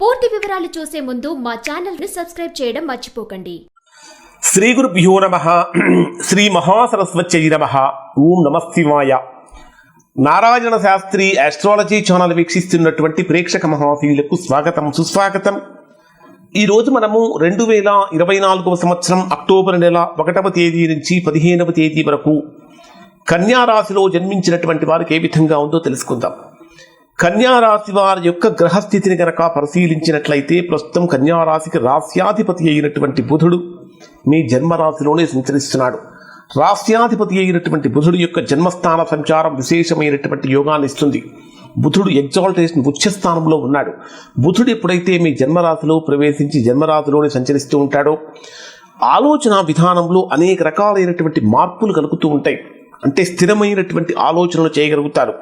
పూర్తి వివరాలు చూసే ముందు మా ఛానల్ని సబ్స్క్రైబ్ చేయడం మర్చిపోకండి. శ్రీ గురుభ్యో నమ శ్రీ మహాసరస్వత్యై నమ ఓం నమశివాయ నారాయణ శాస్త్రి ఆస్ట్రాలజీ ఛానల్ వీక్షిస్తున్నటువంటి ప్రేక్షక మహాశీలకు స్వాగతం సుస్వాగతం. ఈరోజు మనము రెండు వేల ఇరవై నాలుగవ సంవత్సరం అక్టోబర్ నెల ఒకటవ తేదీ నుంచి పదిహేనవ తేదీ వరకు కన్యా రాశిలో జన్మించినటువంటి వారికి ఏ విధంగా ఉందో తెలుసుకుందాం. కన్యారాశి వారి యొక్క గ్రహస్థితిని గనక పరిశీలించినట్లయితే ప్రస్తుతం కన్యారాశికి రాశ్యాధిపతి రాస్యాధిపతి అయినటువంటి బుధుడు మీ జన్మరాశిలోనే సంచరిస్తున్నాడు. రాస్యాధిపతి అయినటువంటి బుధుడు యొక్క జన్మస్థాన సంచారం విశేషమైనటువంటి యోగాన్ని ఇస్తుంది. బుధుడు ఎగ్జాల్టేషన్ ఉచ్చస్థానంలో ఉన్నాడు. బుధుడు ఎప్పుడైతే మీ జన్మరాశిలో ప్రవేశించి జన్మరాశిలోనే సంచరిస్తూ ఉంటాడో ఆలోచన విధానంలో అనేక రకాలైనటువంటి మార్పులు కలుగుతూ ఉంటాయి. అంటే స్థిరమైనటువంటి ఆలోచనలు చేయగలుగుతారు.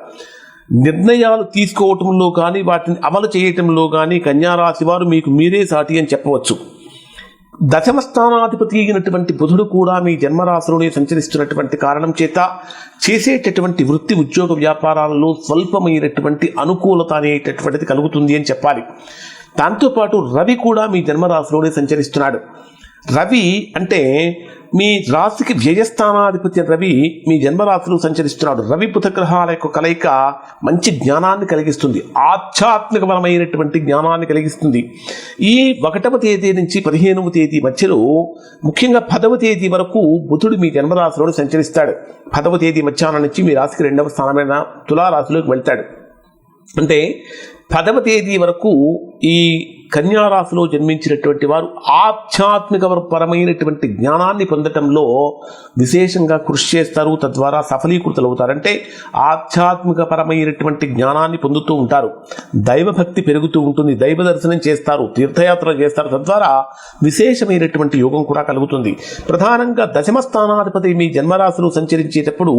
నిర్ణయాలు తీసుకోవటంలో కానీ వాటిని అమలు చేయటంలో కానీ కన్యారాశి వారు మీకు మీరే సాటి అని చెప్పవచ్చు. దశమ స్థానాధిపతి అయినటువంటి బుధుడు కూడా మీ జన్మరాశిలోనే సంచరిస్తున్నటువంటి కారణం చేత చేసేటటువంటి వృత్తి ఉద్యోగ వ్యాపారాలలో స్వల్పమైనటువంటి అనుకూలత అనేటటువంటిది కలుగుతుంది అని చెప్పాలి. దాంతోపాటు రవి కూడా మీ జన్మరాశిలోనే సంచరిస్తున్నాడు. రవి అంటే మీ రాశికి వ్యయస్థానాధిపతి రవి మీ జన్మరాశిలో సంచరిస్తున్నాడు. రవి పుతగ్రహాల గ్రహాల యొక్క కలయిక మంచి జ్ఞానాన్ని కలిగిస్తుంది. ఆధ్యాత్మికపరమైనటువంటి జ్ఞానాన్ని కలిగిస్తుంది. ఈ ఒకటవ తేదీ నుంచి పదిహేనవ తేదీ మధ్యలో ముఖ్యంగా పదవ తేదీ వరకు బుధుడు మీ జన్మరాశిలో సంచరిస్తాడు. పదవ తేదీ మధ్యాహ్నం నుంచి మీ రాశికి రెండవ స్థానమైన తులారాశిలోకి వెళ్తాడు. అంటే పదవ తేదీ వరకు ఈ కన్యారాశిలో జన్మించినటువంటి వారు ఆధ్యాత్మిక పరమైనటువంటి జ్ఞానాన్ని పొందటంలో విశేషంగా కృషి చేస్తారు తద్వారా సఫలీకృతులు అవుతారంటే ఆధ్యాత్మిక పరమైనటువంటి జ్ఞానాన్ని పొందుతూ ఉంటారు. దైవభక్తి పెరుగుతూ ఉంటుంది దైవ దర్శనం చేస్తారు తీర్థయాత్ర చేస్తారు తద్వారా విశేషమైనటువంటి యోగం కూడా కలుగుతుంది. ప్రధానంగా దశమ స్థానాధిపతి మీ జన్మరాశిలో సంచరించేటప్పుడు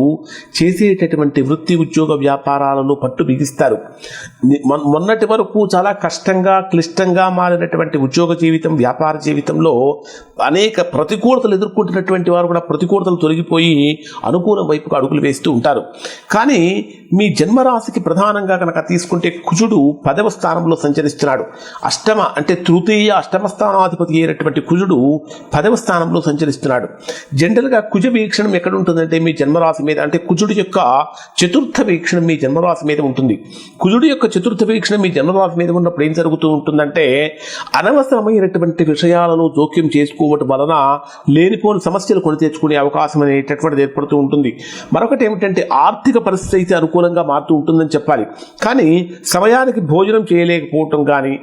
చేసేటటువంటి వృత్తి ఉద్యోగ వ్యాపారాలలో పట్టు బిగిస్తారు. మొన్నటి వరకు చాలా కష్టంగా క్లిష్టంగా మారినటువంటి ఉద్యోగ జీవితం వ్యాపార జీవితంలో అనేక ప్రతికూలతలు ఎదుర్కొంటున్నటువంటి వారు కూడా ప్రతికూలతలు తొలగిపోయి అనుకూలం వైపుకు అడుగులు వేస్తూ ఉంటారు. కానీ మీ జన్మరాశికి ప్రధానంగా కనుక తీసుకుంటే కుజుడు పదవ స్థానంలో సంచరిస్తున్నాడు. అష్టమ అంటే తృతీయ అష్టమ స్థానాధిపతి అయినటువంటి కుజుడు పదవ స్థానంలో సంచరిస్తున్నాడు. జనరల్గా కుజ వీక్షణం ఎక్కడ ఉంటుందంటే మీ జన్మరాశి మీద అంటే కుజుడు యొక్క చతుర్థ వీక్షణం మీ జన్మరాశి మీద ఉంటుంది. కుజుడు యొక్క చతుర్థ వీక్షణం మీ జన్మరాశి మీద ఉన్నప్పుడు ఏం జరుగుతూ ఉంటుందంటే అనవసరమైనటువంటి విషయాలను జోక్యం చేసుకోవటం వలన లేనిపోని సమస్యలు కొని తెచ్చుకునే అవకాశం అనేటటువంటిది ఏర్పడుతూ ఉంటుంది. మరొకటి ఏమిటంటే ఆర్థిక పరిస్థితి అయితే అనుకూలంగా మారుతూ ఉంటుందని చెప్పాలి. కానీ సమయానికి భోజనం చేయలేకపోవటం కానీ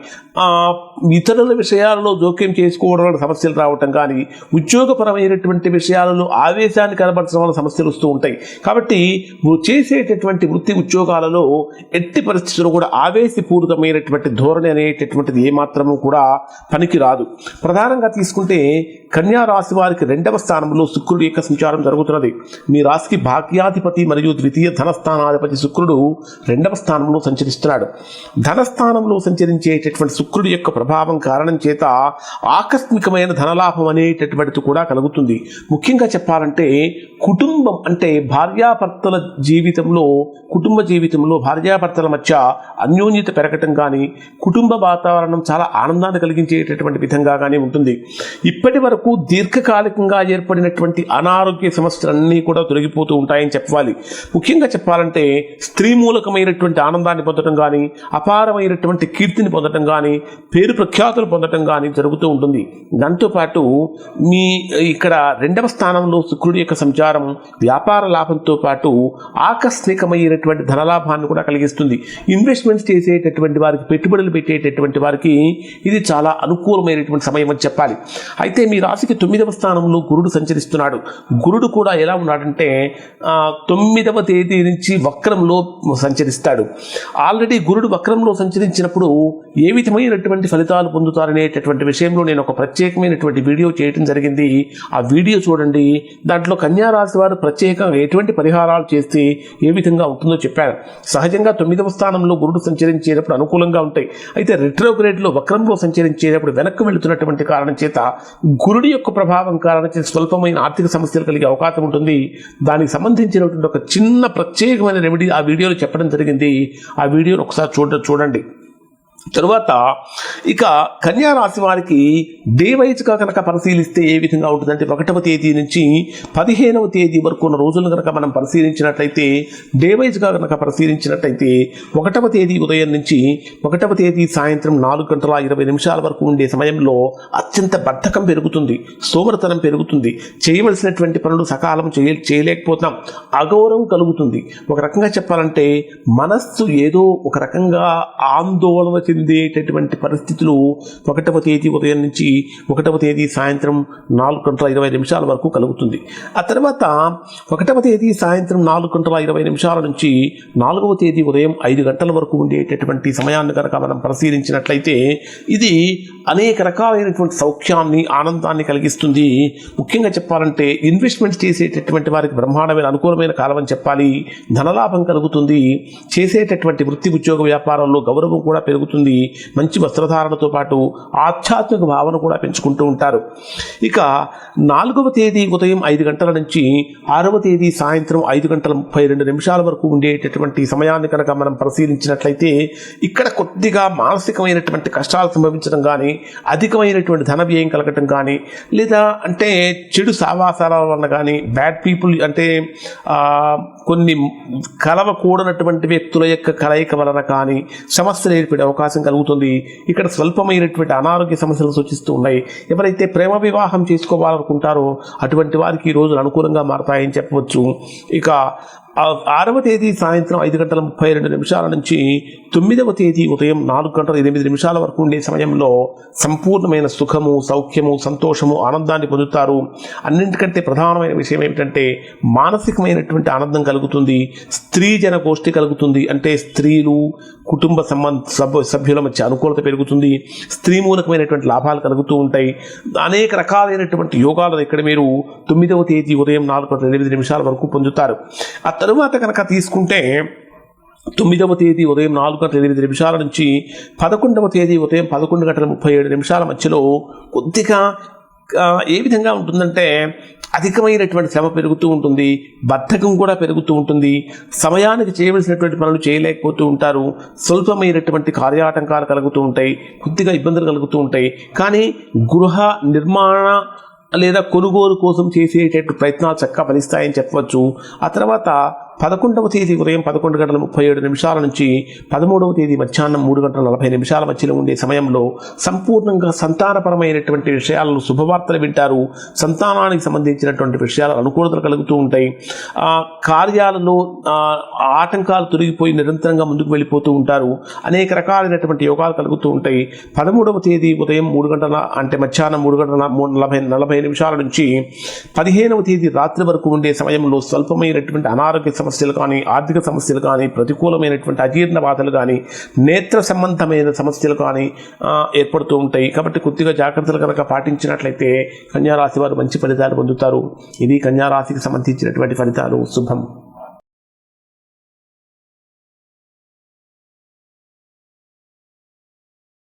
ఇతరుల విషయాలలో జోక్యం చేసుకోవడం వల్ల సమస్యలు రావటం కానీ ఉద్యోగపరమైనటువంటి విషయాలలో ఆవేశాన్ని కనబరచడం వల్ల సమస్యలు వస్తూ ఉంటాయి. కాబట్టి చేసేటటువంటి వృత్తి ఉద్యోగాలలో ఎట్టి పరిస్థితుల్లో కూడా ఆవేశపూరితమైనటువంటి ధోరణి అనేటటువంటిది ఏమాత్రము కూడా పనికి రాదు ప్రధానంగా తీసుకుంటే కన్యా రాశి వారికి రెండవ స్థానంలో శుక్రుడి యొక్క సంచారం జరుగుతున్నది. మీ రాశికి భాగ్యాధిపతి మరియు ద్వితీయ ధనస్థానాధిపతి శుక్రుడు రెండవ స్థానంలో సంచరిస్తున్నాడు. ధనస్థానంలో సంచరించేటటువంటి శుక్రుడి యొక్క ప్రభావం కారణం చేత ఆకస్మికమైన ధనలాభం అనేటటువంటిది కూడా కలుగుతుంది. ముఖ్యంగా చెప్పాలంటే కుటుంబం అంటే భార్యాభర్తల జీవితంలో కుటుంబ జీవితంలో భార్యాభర్తల మధ్య అన్యోన్యత పెరగటం కానీ కుటుంబ వాతావరణం చాలా ఆనందాన్ని కలిగించేటటువంటి విధంగా కానీ ఉంటుంది. ఇప్పటి వరకు దీర్ఘకాలికంగా ఏర్పడినటువంటి అనారోగ్య సమస్యలన్నీ కూడా తొలగిపోతూ ఉంటాయని చెప్పాలి. ముఖ్యంగా చెప్పాలంటే స్త్రీ మూలకమైనటువంటి ఆనందాన్ని పొందడం కానీ అపారమైనటువంటి కీర్తిని పొందడం కానీ పేరు ప్రఖ్యాతులు పొందడం కానీ జరుగుతూ ఉంటుంది. దాంతోపాటు మీ ఇక్కడ రెండవ స్థానంలో శుక్రుడి యొక్క సంచారం వ్యాపార లాభంతో పాటు ఆకస్మికమైనటువంటి ధనలాభాన్ని కూడా కలిగిస్తుంది. ఇన్వెస్ట్మెంట్స్ చేసేటటువంటి వారికి పెట్టుబడులు పెట్టేటటువంటి వారికి ఇది చాలా అనుకూలమైనటువంటి సమయం అని చెప్పాలి. అయితే మీ రాశికి తొమ్మిదవ స్థానంలో గురుడు సంచరిస్తున్నాడు. గురుడు కూడా ఎలా ఉన్నాడంటే తొమ్మిదవ తేదీ నుంచి వక్రంలో సంచరిస్తాడు. ఆల్రెడీ గురుడు వక్రంలో సంచరించినప్పుడు ఏ విధమైనటువంటి ఫలితాలు పొందుతారనేటటువంటి విషయంలో నేను ఒక ప్రత్యేకమైనటువంటి వీడియో చేయడం జరిగింది. ఆ వీడియో చూడండి. దాంట్లో కన్యా రాశి వారు ప్రత్యేకంగా ఎటువంటి పరిహారాలు చేస్తే ఏ విధంగా ఉంటుందో చెప్పాను సహజంగా తొమ్మిదవ స్థానంలో గురుడు సంచరించేటప్పుడు అనుకూలంగా ఉంటాయి. అయితే రిట్రోగ్రేడ్లో వక్రంలో సంచరించేటప్పుడు వెనక్కి వెళుతున్నటువంటి కారణం చేత గురుడి యొక్క ప్రభావం కారణం చేత స్వల్పమైన ఆర్థిక సమస్యలు కలిగే అవకాశం ఉంటుంది. దానికి సంబంధించినటువంటి ఒక చిన్న ప్రత్యేకమైన రెమెడీ ఆ వీడియోలో చెప్పడం జరిగింది. ఆ వీడియోని ఒకసారి చూడ చూడండి. తరువాత ఇక కన్యా రాశి వారికి డే కనుక పరిశీలిస్తే ఏ విధంగా ఉంటుందంటే ఒకటవ తేదీ నుంచి పదిహేనవ తేదీ వరకు ఉన్న రోజులను కనుక మనం పరిశీలించినట్లయితే డేవైజ్గా కనుక పరిశీలించినట్లయితే ఒకటవ తేదీ ఉదయం నుంచి ఒకటవ తేదీ సాయంత్రం నాలుగు గంటల ఇరవై నిమిషాల వరకు ఉండే సమయంలో అత్యంత బద్ధకం పెరుగుతుంది సోమరతనం పెరుగుతుంది. చేయవలసినటువంటి పనులు సకాలం చేయ చేయలేకపోతాం అగౌరవం కలుగుతుంది. ఒక రకంగా చెప్పాలంటే మనస్సు ఏదో ఒక రకంగా ఆందోళన చెందేటటువంటి పరిస్థితులు ఒకటవ తేదీ ఉదయం నుంచి ఒకటవ తేదీ సాయంత్రం నాలుగు గంటల ఇరవై నిమిషాల వరకు కలుగుతుంది. ఆ తర్వాత ఒకటవ తేదీ సాయంత్రం నాలుగు గంటల ఇరవై నిమిషాల నుంచి నాలుగవ తేదీ ఉదయం ఐదు గంటల వరకు ఉండేటటువంటి సమయాన్ని కనుక మనం పరిశీలించినట్లయితే ఇది అనేక రకాలైనటువంటి సౌఖ్యాన్ని ఆనందాన్ని కలిగిస్తుంది. ముఖ్యంగా చెప్పాలంటే ఇన్వెస్ట్మెంట్ చేసేటటువంటి వారికి బ్రహ్మాండమైన అనుకూలమైన కాలం అని చెప్పాలి. ధనలాభం కలుగుతుంది. చేసేటటువంటి వృత్తి ఉద్యోగ వ్యాపారంలో గౌరవం కూడా పెరుగుతుంది. మంచి వస్త్రధారణతో పాటు ఆధ్యాత్మిక భావన కూడా పెంచుకుంటూ ఉంటారు. ఇక నాలుగవ తేదీ ఉదయం ఐదు గంటల నుంచి ఆరవ తేదీ సాయంత్రం ఐదు గంటల ముప్పై రెండు నిమిషాల వరకు ఉండేటటువంటి సమయాన్ని కనుక మనం పరిశీలించినట్లయితే ఇక్కడ కొద్దిగా మానసికమైనటువంటి కష్టాలు సంభవించడం కానీ అధికమైనటువంటి ధన వ్యయం కలగటం కానీ లేదా అంటే చెడు సావాసాల వలన కానీ బ్యాడ్ పీపుల్ అంటే కొన్ని కలవకూడనటువంటి వ్యక్తుల యొక్క కలయిక వలన కానీ సమస్యలు ఏర్పడే అవకాశం కలుగుతుంది. ఇక్కడ స్వల్పమైనటువంటి అనారోగ్య సమస్యలు సూచిస్తూ ఉన్నాయి. ఎవరైతే ప్రేమ వివాహం చేసుకోవాలనుకుంటారో అటువంటి వారికి ఈ రోజులు అనుకూలంగా మారతాయని చెప్పవచ్చు. ఇక ఆరవ తేదీ సాయంత్రం ఐదు గంటల ముప్పై రెండు నిమిషాల నుంచి తొమ్మిదవ తేదీ ఉదయం నాలుగు గంటల ఎనిమిది నిమిషాల వరకు ఉండే సమయంలో సంపూర్ణమైన సుఖము సౌఖ్యము సంతోషము ఆనందాన్ని పొందుతారు. అన్నింటికంటే ప్రధానమైన విషయం ఏమిటంటే మానసికమైనటువంటి ఆనందం కలుగుతుంది స్త్రీ జన గోష్ఠి కలుగుతుంది. అంటే స్త్రీలు కుటుంబ సంబంధ సభ్య సభ్యుల మధ్య అనుకూలత పెరుగుతుంది స్త్రీ మూలకమైనటువంటి లాభాలు కలుగుతూ ఉంటాయి. అనేక రకాలైనటువంటి యోగాలను ఇక్కడ మీరు తొమ్మిదవ తేదీ ఉదయం నాలుగు గంటల ఎనిమిది నిమిషాల వరకు పొందుతారు. అత్త తరువాత కనుక తీసుకుంటే తొమ్మిదవ తేదీ ఉదయం నాలుగు గంటల ఎనిమిది నిమిషాల నుంచి పదకొండవ తేదీ ఉదయం పదకొండు గంటల ముప్పై ఏడు నిమిషాల మధ్యలో కొద్దిగా ఏ విధంగా ఉంటుందంటే అధికమైనటువంటి శ్రమ పెరుగుతూ ఉంటుంది బద్ధకం కూడా పెరుగుతూ ఉంటుంది సమయానికి చేయవలసినటువంటి పనులు చేయలేకపోతూ ఉంటారు స్వల్పమైనటువంటి కార్యాటంకాలు కలుగుతూ ఉంటాయి కొద్దిగా ఇబ్బందులు కలుగుతూ ఉంటాయి. కానీ గృహ నిర్మాణ లేదా కొనుగోలు కోసం చేసేటట్టు ప్రయత్నాలు చక్కగా ఫలిస్తాయని చెప్పవచ్చు. ఆ తర్వాత పదకొండవ తేదీ ఉదయం పదకొండు గంటల ముప్పై ఏడు నిమిషాల నుంచి పదమూడవ తేదీ మధ్యాహ్నం మూడు గంటల నలభై నిమిషాల మధ్యలో ఉండే సమయంలో సంపూర్ణంగా సంతానపరమైనటువంటి విషయాలను శుభవార్తలు వింటారు. సంతానానికి సంబంధించినటువంటి విషయాలు అనుకూలతలు కలుగుతూ ఉంటాయి. ఆ కార్యాలలో ఆటంకాలు తొలగిపోయి నిరంతరంగా ముందుకు వెళ్ళిపోతూ ఉంటారు. అనేక రకాలైనటువంటి యోగాలు కలుగుతూ ఉంటాయి. పదమూడవ తేదీ ఉదయం మూడు గంటల అంటే మధ్యాహ్నం మూడు గంటల మూడు నలభై నలభై నిమిషాల నుంచి పదిహేనవ తేదీ రాత్రి వరకు ఉండే సమయంలో స్వల్పమైనటువంటి అనారోగ్య సమస్యలు కానీ ఆర్థిక సమస్యలు కానీ ప్రతికూలమైనటువంటి అజీర్ణ బాధలు కానీ నేత్ర సంబంధమైన సమస్యలు కానీ ఏర్పడుతూ ఉంటాయి. కాబట్టి కొద్దిగా జాగ్రత్తలు కనుక పాటించినట్లయితే కన్యారాశి వారు మంచి ఫలితాలు పొందుతారు. ఇది కన్యారాశికి సంబంధించినటువంటి ఫలితాలు. శుభం.